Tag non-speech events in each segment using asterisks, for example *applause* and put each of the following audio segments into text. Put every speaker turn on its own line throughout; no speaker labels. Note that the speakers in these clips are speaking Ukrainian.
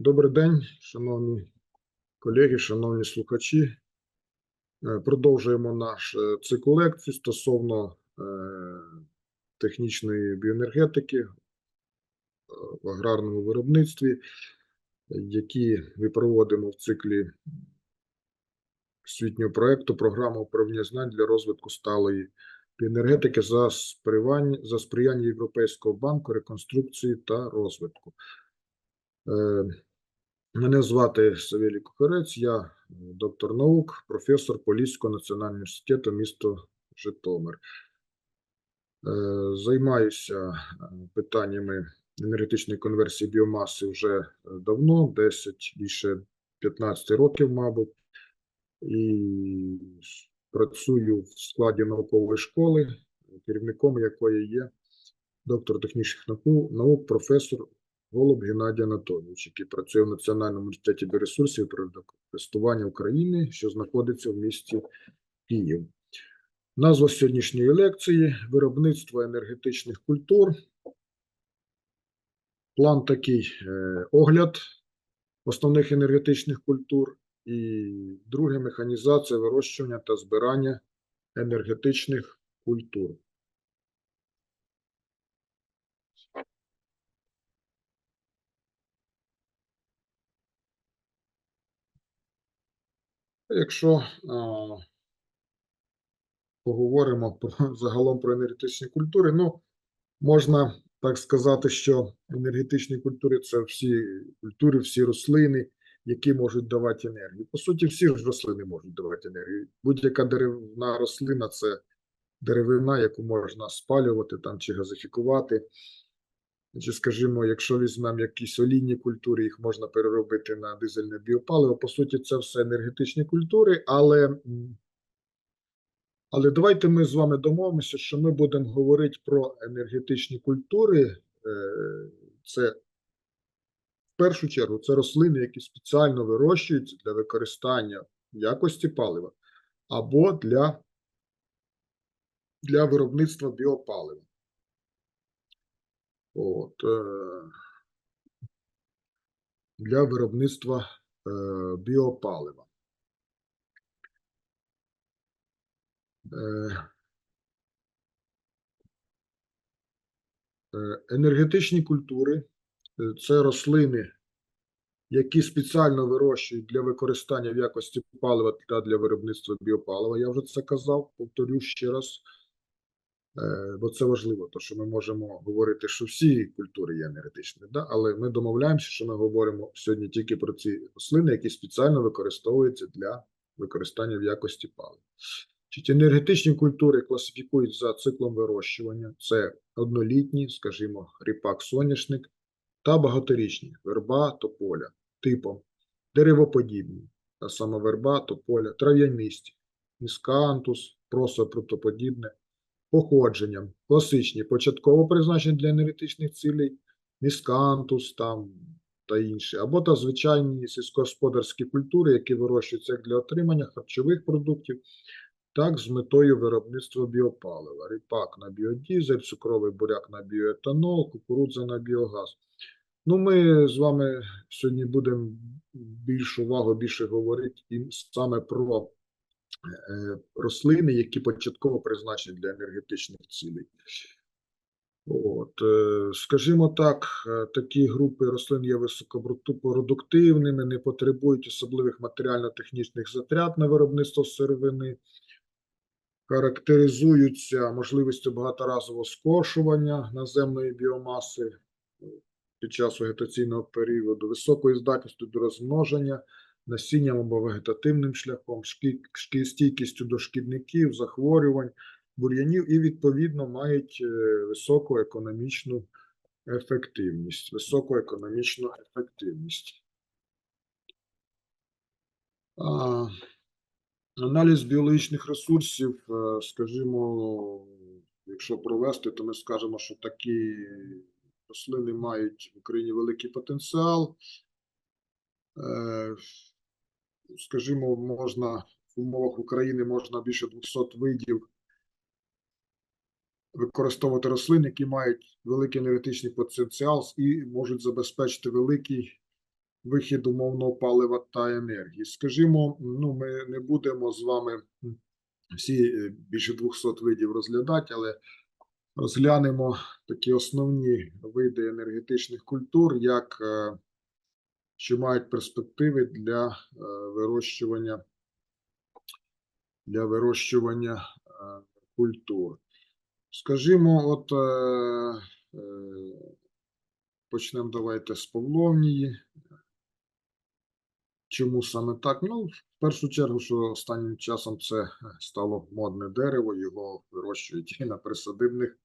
Добрий день, шановні колеги, шановні слухачі. Е, Продовжуємо наш е, цикл лекцій стосовно е, технічної біоенергетики в аграрному виробництві, які ми проводимо в циклі освітнього проекту програма управління знань для розвитку сталої біоенергетики за сприяння, за сприяння Європейського банку реконструкції та розвитку. Мене звати Савелій Кухарець, я е, доктор наук, професор Поліського національного університету місто Житомир. Е, Займаюся е, питаннями енергетичної конверсії біомаси вже давно, 10, більше 15 років, мабуть, і працюю в складі наукової школи, керівником якої є доктор технічних наук професор Голуб Геннадій Анатолійович, який працює в Національному університеті біоресурсів природокористування України, що знаходиться в місті Київ. Назва сьогоднішньої лекції виробництво енергетичних культур. План такий е, огляд основних енергетичних культур і друге механізація вирощування та збирання енергетичних культур. Якщо а, поговоримо про, *laughs* загалом про енергетичні культури, ну, можна так сказати, що енергетичні культури це всі культури, всі рослини, які можуть давати енергію. По суті, всі ж рослини можуть давати енергію. Будь-яка деревна рослина це деревина, яку можна спалювати там чи газифікувати. Чи, скажімо, якщо візьмемо якісь олійні культури, їх можна переробити на дизельне біопаливо. По суті, це все енергетичні культури, але, але давайте ми з вами домовимося, що ми будемо говорити про енергетичні культури. Е, Це в першу чергу це рослини, які спеціально вирощуються для використання якості палива або для, для виробництва біопалива. От, е, для виробництва е, біопалива. Е, енергетичні культури це рослини, які спеціально вирощують для використання в якості палива та для виробництва біопалива. Я вже це казав, повторю ще раз. Е, бо це важливо, то що ми можемо говорити, що всі культури є енергетичними, да? але ми домовляємося, що ми говоримо сьогодні тільки про ці рослини, які спеціально використовуються для використання в якості палива. Значить, енергетичні культури класифікують за циклом вирощування: це однолітні, скажімо, ріпак, соняшник, та багаторічні верба, тополя, типом деревоподібні, та сама верба, тополя, трав'янисті, міскантус, просопротоподібне, походженням, класичні, початково призначені для енергетичних цілей, міскантус там та інші, або та звичайні сільськогосподарські культури, які вирощуються як для отримання харчових продуктів, так з метою виробництва біопалива. Ріпак на біодізель, цукровий буряк на біоетанол, кукурудза на біогаз. Ну, ми з вами сьогодні будемо більш увагу більше говорити і саме про рослини, які початково призначені для енергетичних цілей. От, е, скажімо так, е, такі групи рослин є високопродуктивними, не потребують особливих матеріально-технічних затрат на виробництво сировини, характеризуються можливістю багаторазового скошування наземної біомаси е, під час вегетаційного періоду, високою здатністю до розмноження, насінням або вегетативним шляхом, стійкістю до шкідників, захворювань, бур'янів і, відповідно, мають е, високу економічну ефективність. Високу економічну ефективність. А, Аналіз біологічних ресурсів, е, скажімо, якщо провести, то ми скажемо, що такі рослини мають в Україні великий потенціал. Скажімо, можна в умовах України можна більше 200 видів використовувати рослин, які мають великий енергетичний потенціал і можуть забезпечити великий вихід умовного палива та енергії. Скажімо, ну, ми не будемо з вами всі е, більше 200 видів розглядати, але розглянемо такі основні види енергетичних культур, як е, що мають перспективи для е, вирощування для вирощування е, культур. Скажімо, от е, почнемо давайте з Павловнії. Чому саме так? Ну, в першу чергу, що останнім часом це стало модне дерево, його вирощують і на присадибних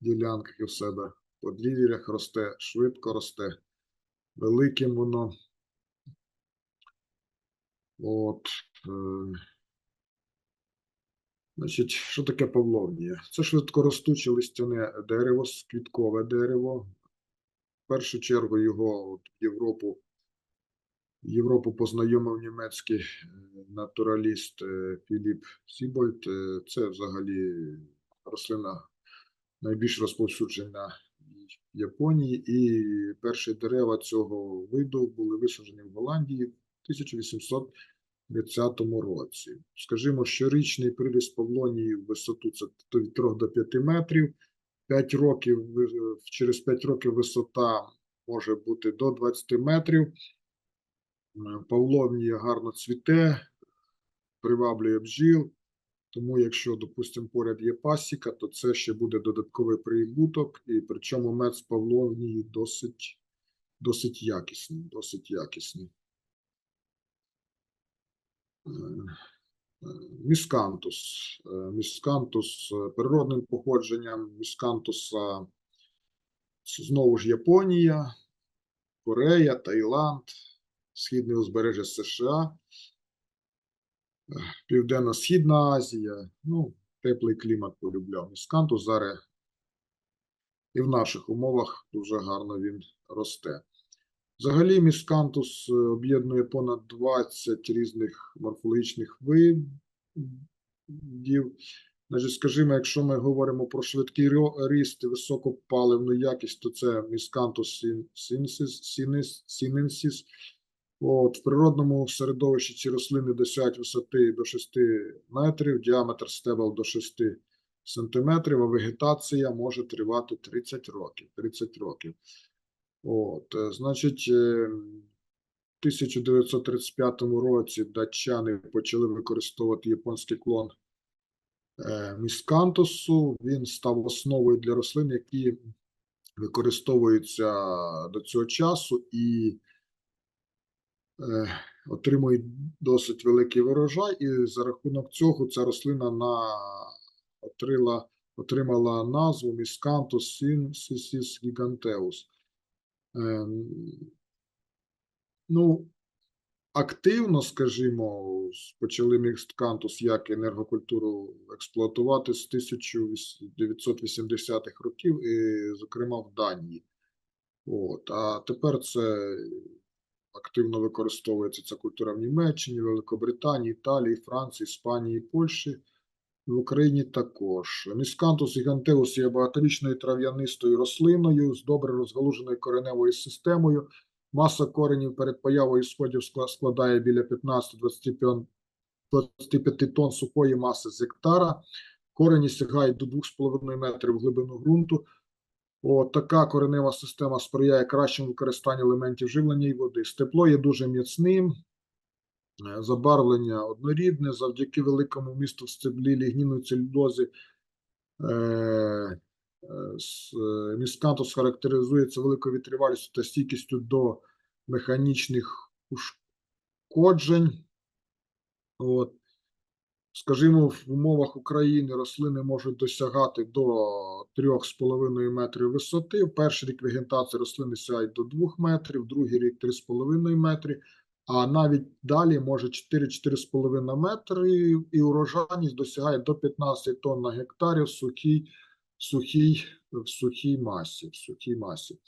ділянках, і в себе в подвір'ях росте, швидко росте, великим воно. От. Е, Значить, що таке павловнія? Це швидкоростуче листяне дерево, квіткове дерево. В першу чергу його от в Європу, Європу познайомив німецький е, натураліст е, Філіп Сібольд. Це взагалі рослина найбільш розповсюджена Японії, і перші дерева цього виду були висаджені в Голландії в 1800 30 році. Скажімо, щорічний приріст павлонії в висоту це від 3 до 5 метрів. 5 років, через 5 років висота може бути до 20 метрів. Е, Павловнія гарно цвіте, приваблює бджіл. Тому, якщо, допустимо, поряд є пасіка, то це ще буде додатковий прибуток, і причому мед з Павловнії досить, досить якісний, досить якісний. Е, е, Міскантус. Е, Міскантус природним походженням міскантуса знову ж Японія, Корея, Таїланд, Східне узбережжя США, Південно-Східна Азія. Ну, теплий клімат полюбляв. Міскантус зараз і в наших умовах дуже гарно він росте. Взагалі, міскантус е, об'єднує понад 20 різних морфологічних видів. Значить, скажімо, якщо ми говоримо про швидкий ріст і високопаливну якість, то це міскантус синенсіс. От, в природному середовищі ці рослини досягають висоти до 6 метрів, діаметр стебел до 6 сантиметрів, а вегетація може тривати 30 років. 30 років. От, е, значить, е, в 1935 році датчани почали використовувати японський клон е, міскантусу. Він став основою для рослин, які використовуються до цього часу і е, отримують досить великий врожай. І за рахунок цього ця рослина на, отрила, отримала назву Miscanthus sinensis giganteus. Ем, Ну, активно, скажімо, почали мікскантус як енергокультуру експлуатувати з 1980-х років, і, зокрема, в Данії. От, а тепер це активно використовується ця культура в Німеччині, Великобританії, Італії, Франції, Іспанії, Польщі. В Україні також. Міскантус гігантеус є багаторічною трав'янистою рослиною з добре розгалуженою кореневою системою. Маса коренів перед появою сходів складає біля 15-25 25 тонн сухої маси з гектара. Корені сягають до 2,5 метрів в глибину ґрунту. От така коренева система сприяє кращому використанню елементів живлення і води. Степло є дуже міцним, Е, забарвлення однорідне, завдяки великому вмісту в стеблі лігніної целюлози. Е, е, е, Міскантус характеризується великою витривалістю та стійкістю до механічних ушкоджень. От. Скажімо, в умовах України рослини можуть досягати до 3,5 метрів висоти. В перший рік вегетації рослини сягають до 2 метрів, другий рік 3,5 метри, а навіть далі може 4-4,5 метри і урожайність досягає до 15 тонн на гектарі в сухій, сухій, в сухій масі. В сухій масі.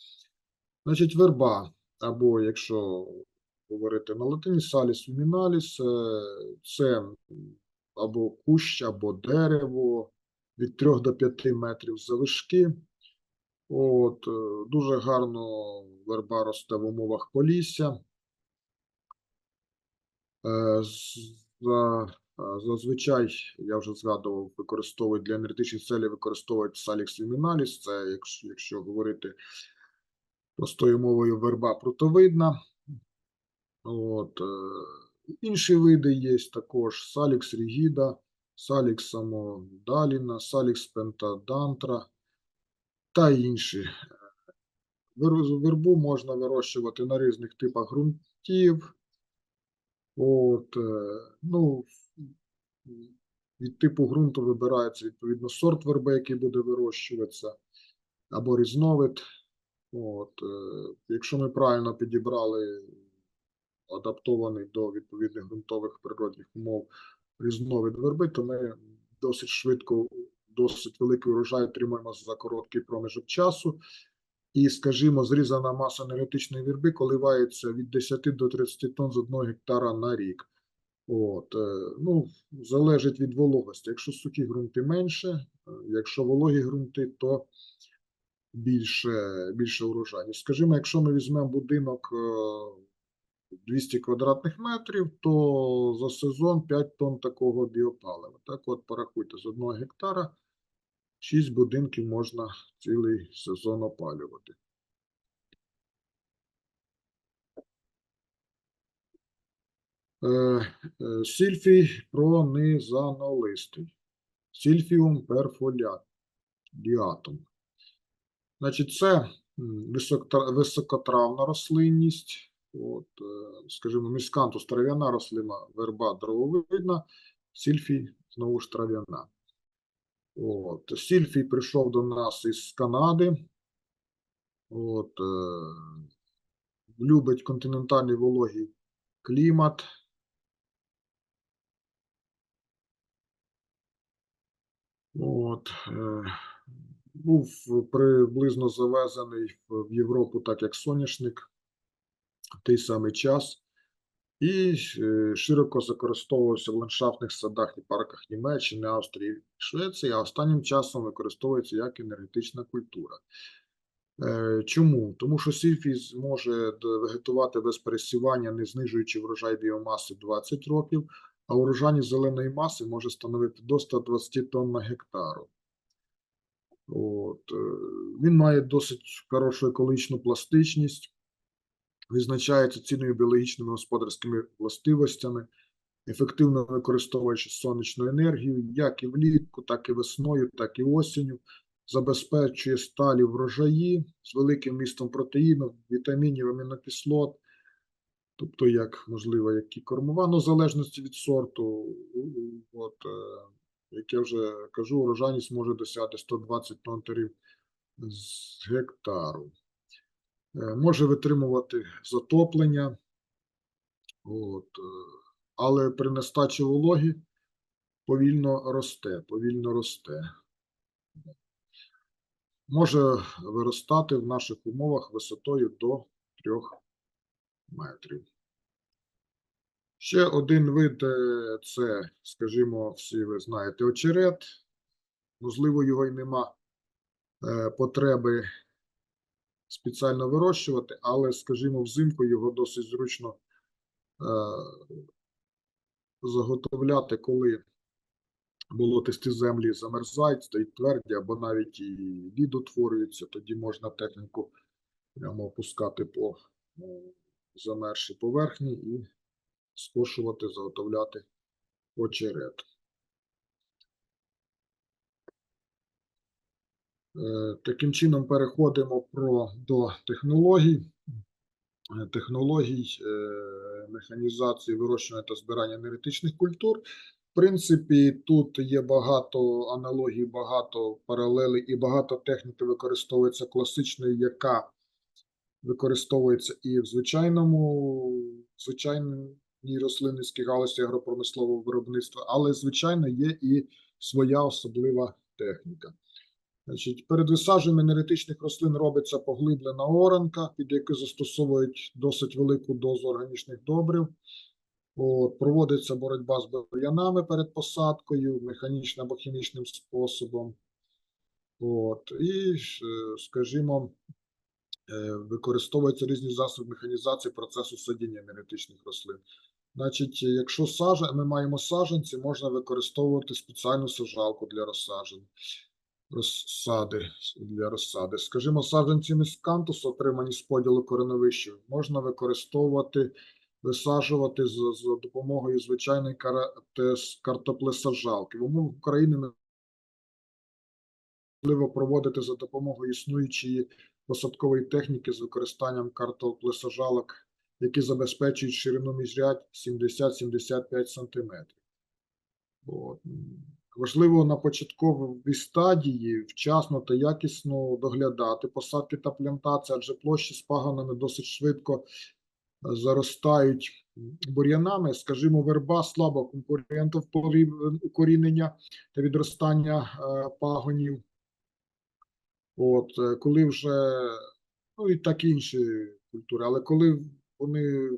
Значить, верба, або якщо говорити на латині, саліс люміналіс, е, це або кущ, або дерево від 3 до 5 метрів завишки. От, е, дуже гарно верба росте в умовах полісся. Е, е, зазвичай, я вже згадував, використовують для енергетичних целей використовують салікс люміналіс. Це, якщо, якщо говорити простою мовою, верба прутовидна. От, інші види є також салікс рігіда, салікс самодаліна, салікс пентадантра та інші. Вербу можна вирощувати на різних типах ґрунтів. От, е, ну, від типу ґрунту вибирається відповідно сорт верби, який буде вирощуватися, або різновид. От, е, якщо ми правильно підібрали адаптований до відповідних ґрунтових природних умов різновид верби, то ми досить швидко, досить великий урожай отримаємо за короткий проміжок часу. І, скажімо, зрізана маса енергетичної вірби коливається від 10 до 30 тонн з 1 гектара на рік. От, е, ну, залежить від вологості. Якщо сухі ґрунти менше, е, якщо вологі ґрунти, то більше, більше урожайність. Скажімо, якщо ми візьмемо будинок е, 200 квадратних метрів, то за сезон 5 тонн такого біопалива. Так от порахуйте, з 1 гектара 6 будинків можна цілий сезон опалювати. Е, е, Сільфій пронизанолистий. Сільфіум перфоліатум. Значить, це високотравна рослинність. От, е, скажімо, міскантус трав'яна рослина, верба дрововидна, сільфій знову ж трав'яна. От, сільфій прийшов до нас із Канади. От, е, любить континентальний вологий клімат. От, е, був приблизно завезений в в Європу, так як соняшник, в той самий час, і е, широко використовувався в ландшафтних садах і парках Німеччини, Австрії, Швеції, а останнім часом використовується як енергетична культура. Е, Чому? Тому що сільфій зможе д- вегетувати без пересівання, не знижуючи врожай біомаси 20 років, а урожайність зеленої маси може становити до 120 тонн на гектару. От. е, Він має досить хорошу екологічну пластичність, визначається цінними біологічними господарськими властивостями, ефективно використовуючи сонячну енергію, як і влітку, так і весною, так і осінню, забезпечує сталі врожаї з великим містом протеїнів, вітамінів, амінокислот, тобто, як можливо, як і кормова, ну, в залежності від сорту. От, е, як я вже кажу, урожайність може досягти 120 тонн з гектару. Е, Може витримувати затоплення, от, е, але при нестачі вологі повільно росте, повільно росте. Може виростати в наших умовах висотою до 3 метрів. Ще один вид е, це, скажімо, всі ви знаєте, очерет. Можливо, його й нема потреби спеціально вирощувати, але, скажімо, взимку його досить зручно е, заготовляти, коли болотисті землі замерзають, стають тверді, або навіть і лід утворюється, тоді можна техніку прямо опускати по е, замерзшій поверхні і скошувати, заготовляти очерет. Таким чином переходимо про, до технологій. Е, Технологій е, механізації вирощування та збирання енергетичних культур. В принципі, тут є багато аналогій, багато паралелей і багато техніки використовується класичної, яка використовується і в звичайному, звичайній рослинницькій галузі агропромислового виробництва, але, звичайно, є і своя особлива техніка. Значить, перед висадженням енергетичних рослин робиться поглиблена оранка, під яку застосовують досить велику дозу органічних добрив. От, проводиться боротьба з бур'янами перед посадкою, механічним або хімічним способом. От, і, е, скажімо, е, використовуються різні засоби механізації процесу садіння енергетичних рослин. Значить, якщо сажа, ми маємо саджанці, можна використовувати спеціальну сажалку для розсаджень. Розсади для розсади. Скажімо, саджанці міскантусу, отримані з поділу кореновищів, можна використовувати, висаджувати з, за допомогою звичайної картоплесаджалки. В умовах України можливо проводити за допомогою існуючої посадкової техніки з використанням картоплесаджалок, які забезпечують ширину міжрядь 70-75 см. От. Важливо на початковій стадії вчасно та якісно доглядати посадки та плантації, адже площі з пагонами досить швидко е, заростають бур'янами. Скажімо, верба слабо конкуренту в полі укорінення та відростання е, пагонів. От, е, коли вже, ну і так інші культури, але коли вони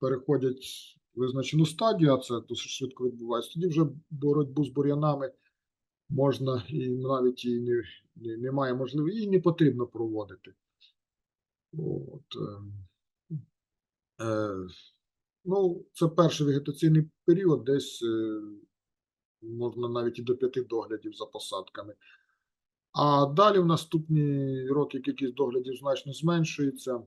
переходять визначену стадію, а це досить швидко відбувається, тоді вже боротьбу з бур'янами можна і навіть і не, не, немає можливості, і не потрібно проводити. От, е, е, ну, це перший вегетаційний період, десь е, можна навіть і до п'яти доглядів за посадками. А далі в наступні роки кількість доглядів значно зменшується.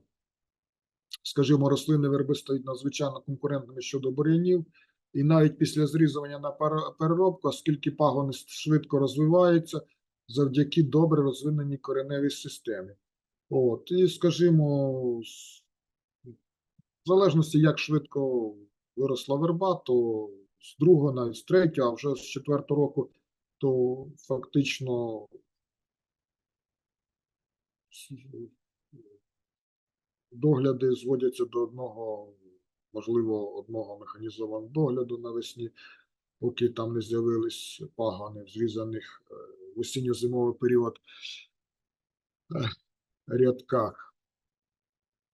Скажімо, рослини верби стають надзвичайно конкурентними щодо бур'янів, і навіть після зрізування на переробку, оскільки пагони швидко розвиваються завдяки добре розвиненій кореневій системі. От, і скажімо, в залежності, як швидко виросла верба, то з другого, навіть з третього, а вже з четвертого року, то фактично догляди зводяться до одного, можливо, одного механізованого догляду навесні, поки там не з'явились пагани в зрізаних е, в осінньо-зимовий період е, рядках.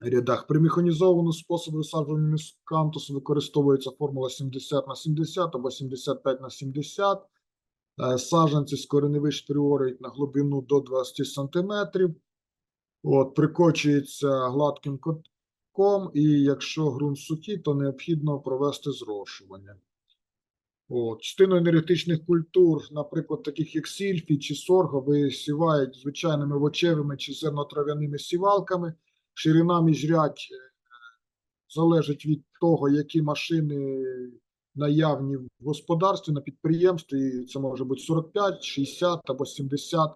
Рядах при механізованому способі висаджування міскантусу використовується формула 70 на 70 або 75 на 70. Е, Саджанці з кореневищ пріорить на глибину до 20 см. От, прикочується гладким котком, і якщо ґрунт сухий, то необхідно провести зрошування. От, частину енергетичних культур, наприклад, таких як сільфі чи сорго, висівають звичайними овочевими чи зернотрав'яними сівалками. Ширина міжрядь е, залежить від того, які машини наявні в господарстві на підприємстві. Це може бути 45, 60 або 70 е,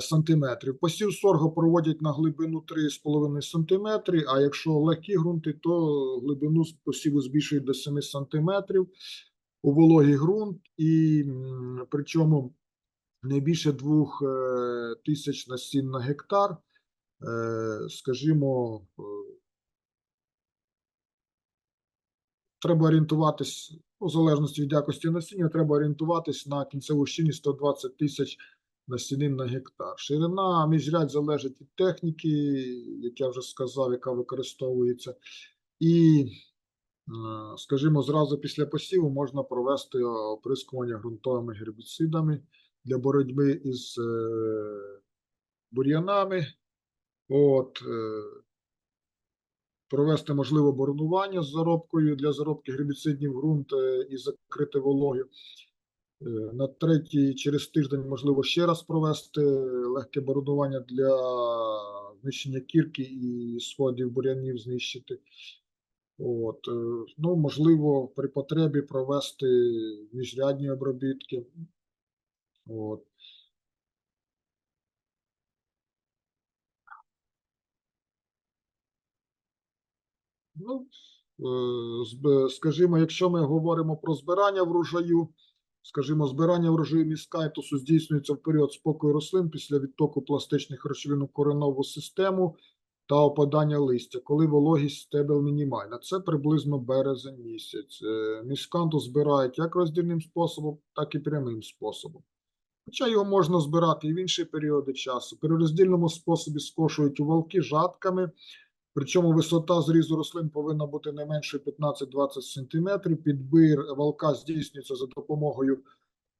сантиметрів. Посів сорго проводять на глибину 3,5 сантиметри, а якщо легкі ґрунти, то глибину посіву збільшують до 7 сантиметрів у вологий ґрунт, і причому не більше 2 е, тисяч насінь на гектар. Е, Скажімо, е, треба орієнтуватись, у залежності від якості насіння, треба орієнтуватись на кінцеву щільність 120 тисяч насінин на гектар. Ширина міжрядь залежить від техніки, як я вже сказав, яка використовується. І, е, скажімо, зразу після посіву можна провести оприскування ґрунтовими гербіцидами для боротьби із е, бур'янами. От, е, провести можливо боронування з заробкою для заробки гербіцидів ґрунт і закрити вологи. Е, На третій через тиждень можливо ще раз провести легке боронування для знищення кірки і сходів бур'янів знищити. От, е, ну, можливо, при потребі провести міжрядні обробітки. От. Ну, е, скажімо, якщо ми говоримо про збирання врожаю, скажімо, збирання врожаю міскайтусу здійснюється в період спокою рослин після відтоку пластичних речовин у коренову систему та опадання листя, коли вологість стебел мінімальна. Це приблизно березень місяць. Е, Міскантус збирають як роздільним способом, так і прямим способом. Хоча його можна збирати і в інші періоди часу. При роздільному способі скошують у валки жатками, Причому висота зрізу рослин повинна бути не менше 15-20 см. Підбір валка здійснюється за допомогою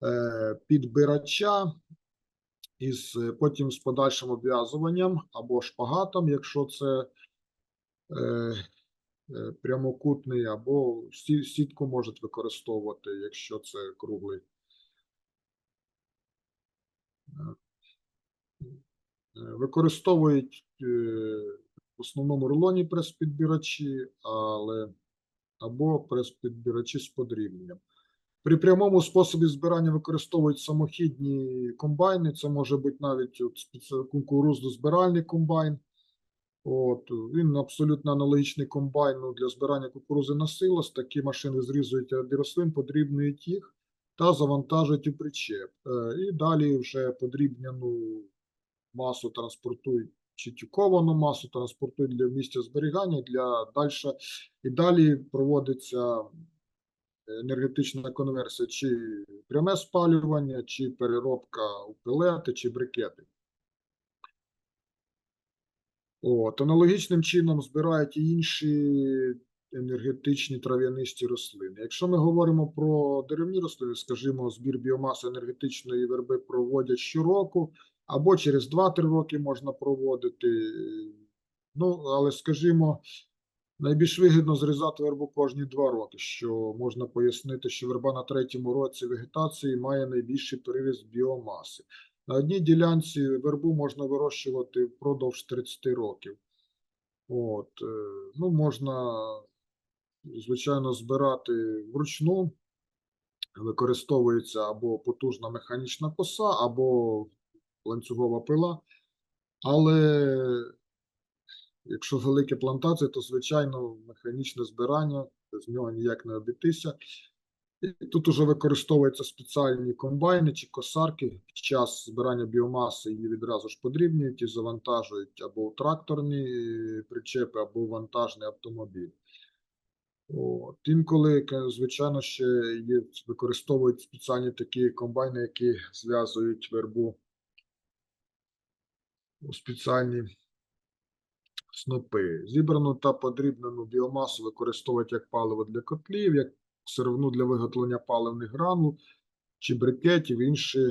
е, підбирача із е, потім з подальшим обв'язуванням або шпагатом, якщо це е, прямокутний, або сітку можуть використовувати, якщо це круглий. Використовують в основному рулонні прес-підбирачі, але або прес-підбирачі з подрібненням. При прямому способі збирання використовують самохідні комбайни. Це може бути навіть кукурудзно-збиральний комбайн. От, він абсолютно аналогічний комбайну для збирання кукурузи на силос. Такі машини зрізують рослин, подрібнюють їх та завантажують у причеп. Е, І далі вже подрібнену масу транспортують чи тюковану масу транспортують для місця зберігання для дальше. І далі проводиться енергетична конверсія, чи пряме спалювання, чи переробка у пелети, чи брикети. От, аналогічним чином збирають і інші енергетичні трав'янисті рослини. Якщо ми говоримо про деревні рослини, скажімо, збір біомаси енергетичної верби проводять щороку, або через 2-3 роки можна проводити. Ну, але скажімо, найбільш вигідно зрізати вербу кожні 2 роки, що можна пояснити, що верба на третьому році вегетації має найбільший приріст біомаси. На одній ділянці вербу можна вирощувати впродовж 30 років. От, е, ну, можна, звичайно, збирати вручну. Використовується або потужна механічна коса, або ланцюгова пила. Але якщо великі плантації, то, звичайно, механічне збирання, без нього ніяк не обійтися. І тут уже використовуються спеціальні комбайни чи косарки. Під час збирання біомаси її відразу ж подрібнюють і завантажують або тракторні причепи, або вантажний автомобіль. От. Інколи, звичайно, ще є, використовують спеціальні такі комбайни, які зв'язують вербу у спеціальні снопи. Зібрану та подрібнену біомасу використовують як паливо для котлів, як сировину для виготовлення паливних гранул чи брикетів, інші,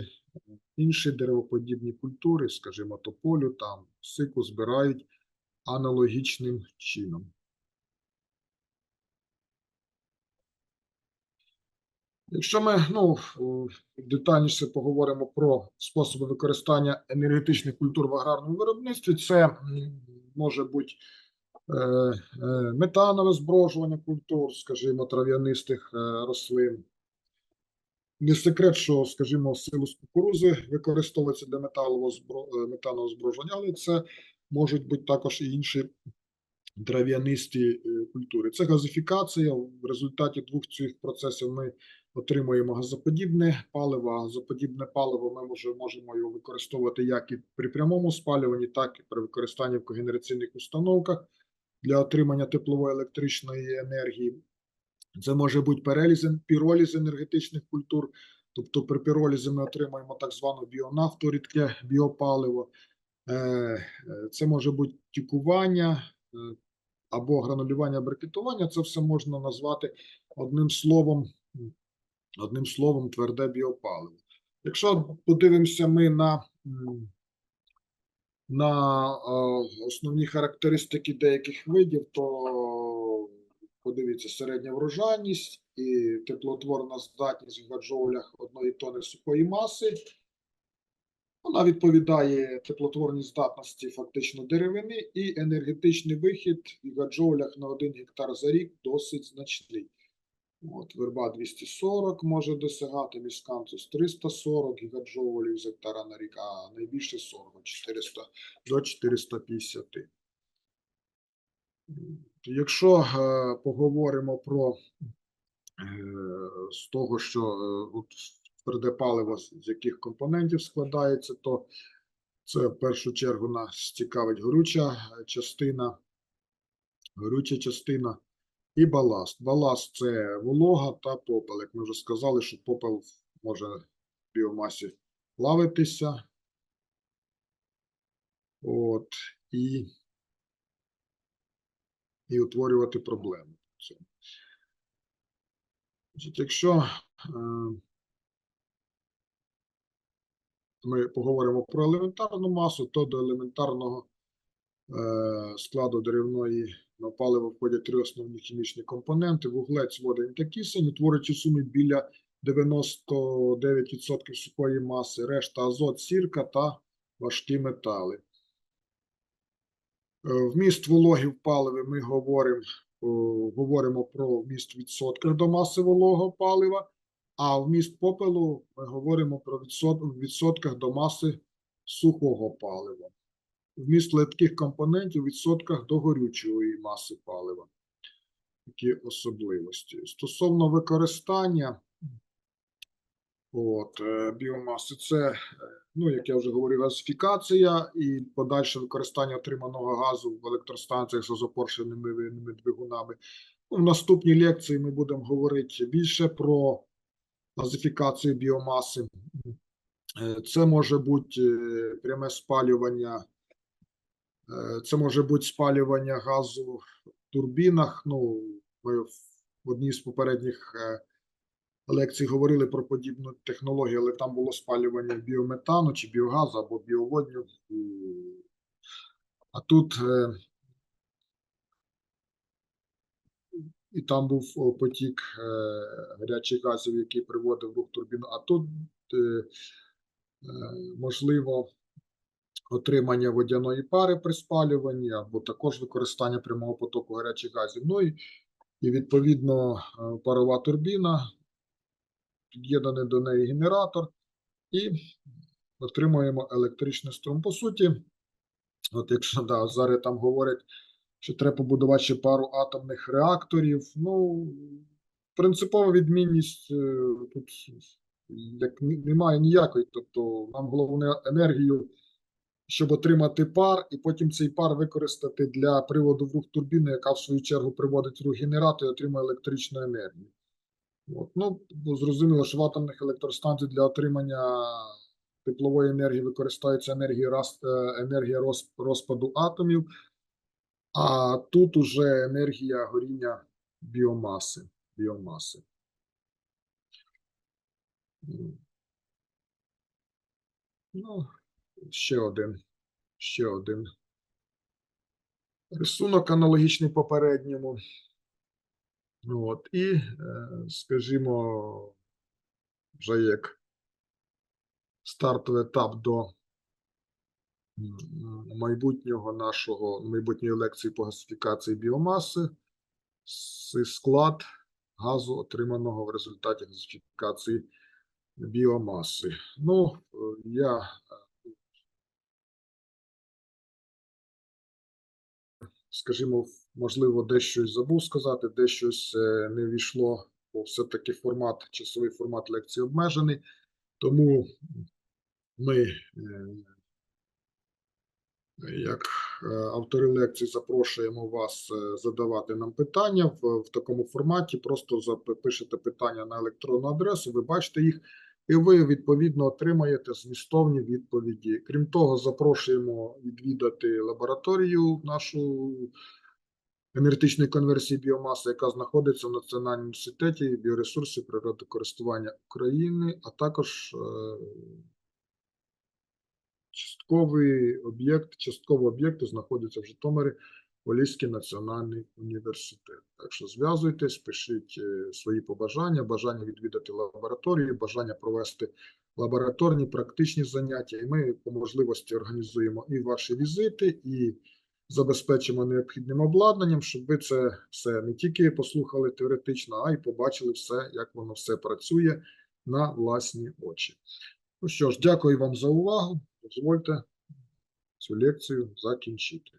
інші деревоподібні культури, скажімо, тополю, там, сику збирають аналогічним чином. Якщо ми ну, е, детальніше поговоримо про способи використання енергетичних культур в аграрному виробництві, це може бути е, е, метанове зброжування культур, скажімо, трав'янистих рослин. Не секрет, що, скажімо, силус кукурузи використовується для металового метанового зброжування, але це можуть бути також і інші трав'янисті культури. Це газифікація. В результаті двох цих процесів ми отримуємо газоподібне паливо. Газоподібне паливо ми може, можемо його використовувати як і при прямому спалюванні, так і при використанні в когенераційних установках для отримання теплової електричної енергії. Це може бути переліз, піроліз енергетичних культур, тобто при піролізі ми отримуємо так звану біонафту, рідке біопаливо. Е, е, Це може бути тікування е, або гранулювання брикетування. Це все можна назвати одним словом, одним словом тверде біопаливо. Якщо подивимося ми на, на е, основні характеристики деяких видів, то подивіться, середня врожайність і теплоутворна здатність в гаджоулях одної тони сухої маси. Вона відповідає теплотворній здатності фактично деревини і енергетичний вихід в гаджоулях на 1 гектар за рік досить значний. От, верба 240 може досягати, міскантус 340 гігаджоулів з гектара на рік, а найбільше 40 400 до 450. Якщо е, поговоримо про е, з того, що е, паливо, з з яких компонентів складається, то це в першу чергу нас цікавить горюча е, частина, горюча частина і баласт. Баласт це волога та попел. Як ми вже сказали, що попел може в біомасі плавитися. От, і, і утворювати проблеми. Якщо е, ми поговоримо про елементарну масу, то до елементарного складу деревної на паливо входять три основні хімічні компоненти: вуглець, водень та кисень, утворюючи сумі біля 99% сухої маси, решта азот, сірка та важкі метали. Е, Вміст вологи в паливі ми говоримо, говоримо про вміст відсотків до маси вологого палива, а вміст попелу ми говоримо про відсот- відсотках до маси сухого палива. Вміст литких компонентів у відсотках до горючої маси палива. Такі особливості. Стосовно використання от, е, біомаси, це, е, ну, як я вже говорив, газифікація і подальше використання отриманого газу в електростанціях з озопоршеними двигунами. Ну, в наступній лекції ми будемо говорити більше про газифікацію біомаси. Е, Це може бути пряме спалювання, це може бути спалювання газу в турбінах. Ну, ми в одній з попередніх е, лекцій говорили про подібну технологію, але там було спалювання біометану чи біогазу або біоводню. А тут е, і там був потік е, гарячих газів, який приводив рух турбіну. А тут е, е, можливо отримання водяної пари при спалюванні, або також використання прямого потоку гарячих газів. Ну і, і відповідно е, парова турбіна, під'єднаний до неї генератор, і отримуємо електричний струм. По суті, от якщо да, зараз там говорять, що треба побудувати ще пару атомних реакторів. Ну, принципова відмінність е, тут як немає ніякої. Тобто нам головне енергію, щоб отримати пар, і потім цей пар використати для приводу в рух турбіни, яка в свою чергу приводить рух генератор і отримує електричну енергію. От. Ну, зрозуміло, що в атомних електростанцій для отримання теплової енергії використовується енергія, е, енергія роз- розпаду атомів, а тут уже енергія горіння біомаси. біомаси. Ну, ще один, ще один рисунок аналогічний попередньому. От, і, е, скажімо, вже як стартовий етап до майбутнього нашого майбутньої лекції по газифікації біомаси склад газу, отриманого в результаті газифікації біомаси. Ну, е, я скажімо, можливо, дещо забув сказати, дещось е, не війшло, бо все-таки формат, часовий формат лекції обмежений. Тому ми, е, як е, автори лекції, запрошуємо вас задавати нам питання в, в такому форматі. Просто запишете питання на електронну адресу, ви бачите їх, і ви відповідно отримаєте змістовні відповіді. Крім того, запрошуємо відвідати лабораторію нашу енергетичної конверсії біомаси, яка знаходиться в Національному університеті біоресурсів природокористування України, а також е, частковий об'єкт, частково об'єкти знаходяться в Житомирі, Поліський національний університет. Так що зв'язуйтесь, пишіть е, свої побажання, бажання відвідати лабораторію, бажання провести лабораторні практичні заняття, і ми по можливості організуємо і ваші візити, і забезпечимо необхідним обладнанням, щоб ви це все не тільки послухали теоретично, а й побачили все, як воно все працює на власні очі. Ну що ж, дякую вам за увагу. Дозвольте цю лекцію закінчити.